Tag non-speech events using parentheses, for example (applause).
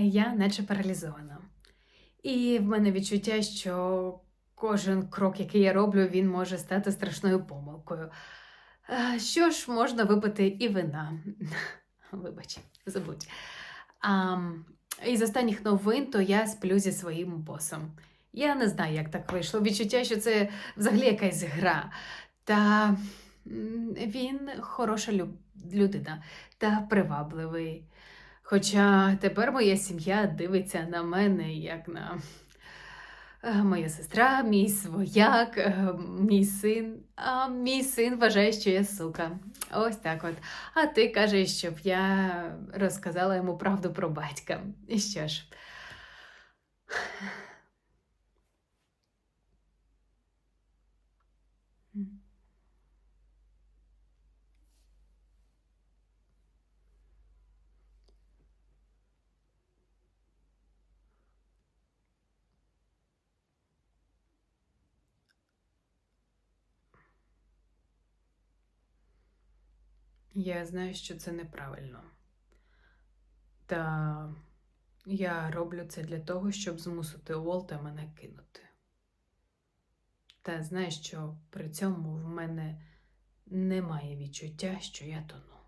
я наче паралізована. І в мене відчуття, що кожен крок, який я роблю, він може стати страшною помилкою. Що ж, можна випити і вина. (laughs) Вибач, забудь. А, із останніх новин то я сплю зі своїм босом. Я не знаю, як так вийшло. Відчуття, що це взагалі якась гра. Та він хороша лю- людина та привабливий. Хоча тепер моя сім'я дивиться на мене як на е, моя сестра, мій свояк, е, мій син. А мій син вважає, що я сука. Ось так от. А ти кажеш, щоб я розказала йому правду про батька. І що ж? Я знаю, що це неправильно. Та я роблю це для того, щоб змусити Уолта мене кинути. Та знаю, що при цьому в мене немає відчуття, що я тону.